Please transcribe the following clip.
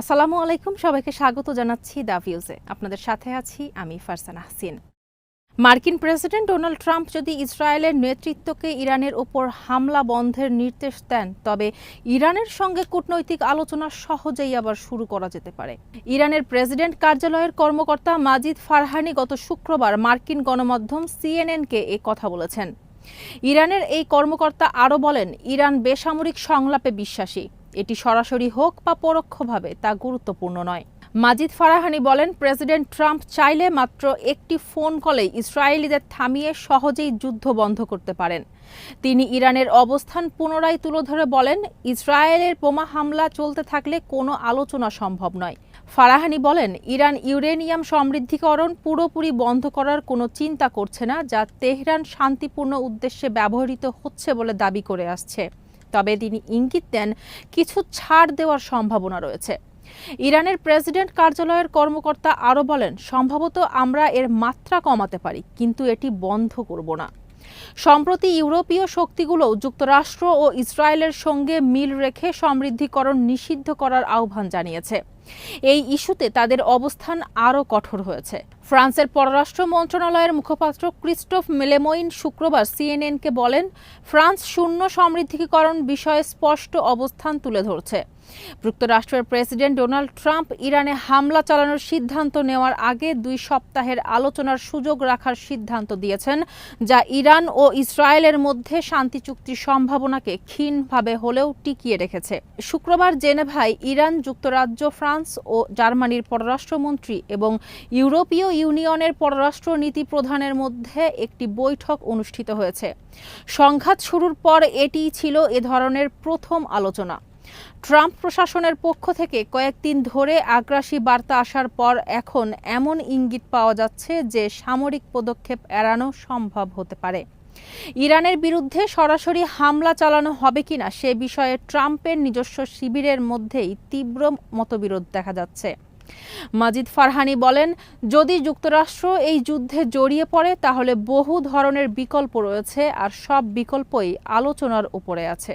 আসসালামু আলাইকুম, সবাইকে স্বাগত জানাচ্ছি দা ভিউজে। আপনাদের সাথে আছি আমি ফারসানা হাসিন। মার্কিন প্রেসিডেন্ট ডোনাল্ড ট্রাম্প যদি ইসরায়েলের নেতৃত্বকে ইরানের ওপর হামলা বন্ধের নির্দেশ দেন, তবে ইরানের সঙ্গে কূটনৈতিক আলোচনা সহজেই আবার শুরু করা যেতে পারে। ইরানের প্রেসিডেন্ট কার্যালয়ের কর্মকর্তা মাজিদ ফারহানি গত শুক্রবার মার্কিন গণমাধ্যম সিএনএনকে এ কথা বলেছেন। ইরানের এই কর্মকর্তা আরও বলেন, ইরান বেসামরিক সংলাপে বিশ্বাসী। এটি সরাসরি হোক বা পরোক্ষভাবে, তা গুরুত্বপূর্ণ নয়। মাজিদ ফারাহানি বলেন, প্রেসিডেন্ট ট্রাম্প চাইলে মাত্র একটি ফোন কলে ইসরায়েলিদের থামিয়ে সহজেই যুদ্ধ বন্ধ করতে পারেন। তিনি ইরানের অবস্থান পুনরায় তুলে ধরে বলেন, ইসরায়েলের বোমা হামলা চলতে থাকলে কোনো আলোচনা সম্ভব নয়। ফারাহানি বলেন, ইরান ইউরেনিয়াম সমৃদ্ধিকরণ পুরোপুরি বন্ধ করার কোনো চিন্তা করছে না, যা তেহরান শান্তিপূর্ণ উদ্দেশ্যে ব্যবহৃত হচ্ছে বলে দাবি করে আসছে। তবে তিনি ইঙ্গিত দেন কিছু ছাড় দেওয়ার সম্ভাবনা রয়েছে। ইরানের প্রেসিডেন্ট কার্যালয়ের কর্মকর্তা আরও বলেন, সম্ভবত আমরা এর মাত্রা কমাতে পারি, কিন্তু এটি বন্ধ করব না। সম্প্রতি ইউরোপীয় শক্তিগুলো যুক্তরাষ্ট্র ও ইসরায়েলের সঙ্গে মিল রেখে সমৃদ্ধিকরণ নিষিদ্ধ করার আহ্বান জানিয়েছে। এই ইস্যুতে তাদের অবস্থান আরও কঠোর হয়েছে। ফ্রান্সের পররাষ্ট্র মন্ত্রণালয়ের মুখপাত্র ক্রিস্টোফ মেলেমইন শুক্রবার সিএনএনকে বলেন, ফ্রান্স শূন্য সমৃদ্ধিকরণ বিষয়ে স্পষ্ট অবস্থান তুলে ধরছে। যুক্তরাষ্ট্রের প্রেসিডেন্ট ডোনাল্ড ট্রাম্প ইরানে হামলা চালানোর সিদ্ধান্ত নেওয়ার আগে দুই সপ্তাহের আলোচনার সুযোগ রাখার সিদ্ধান্ত দিয়েছেন, যা ইরান ও ইসরায়েলের মধ্যে শান্তি চুক্তির সম্ভাবনাকে ক্ষীণভাবে হলেও টিকিয়ে রেখেছে। শুক্রবার জেনেভায় ইরান, যুক্তরাজ্য, ফ্রান্স ও জার্মানির পররাষ্ট্রমন্ত্রী এবং ইউরোপীয় ইউনিয়নের পররাষ্ট্র নীতি প্রধানের মধ্যে একটি বৈঠক অনুষ্ঠিত হয়েছে। সংঘাত শুরুর পর এটিই ছিল এ ধরনের প্রথম আলোচনা। ট্রাম্প প্রশাসনের পক্ষ থেকে কয়েকদিন ধরে আগ্রাসী বার্তা আসার পর এখন এমন ইঙ্গিত পাওয়া যাচ্ছে যে সামরিক পদক্ষেপ এড়ানো সম্ভব হতে পারে। ইরানের বিরুদ্ধে সরাসরি হামলা চালানো হবে কিনা সে বিষয়ে ট্রাম্পের নিজস্ব শিবিরের মধ্যেই তীব্র মতবিরোধ দেখা যাচ্ছে। মাজিদ ফারহানি বলেন, যদি যুক্তরাষ্ট্র এই যুদ্ধে জড়িয়ে পড়ে, তাহলে বহু ধরনের বিকল্প রয়েছে আর সব বিকল্পই আলোচনার উপরে আছে।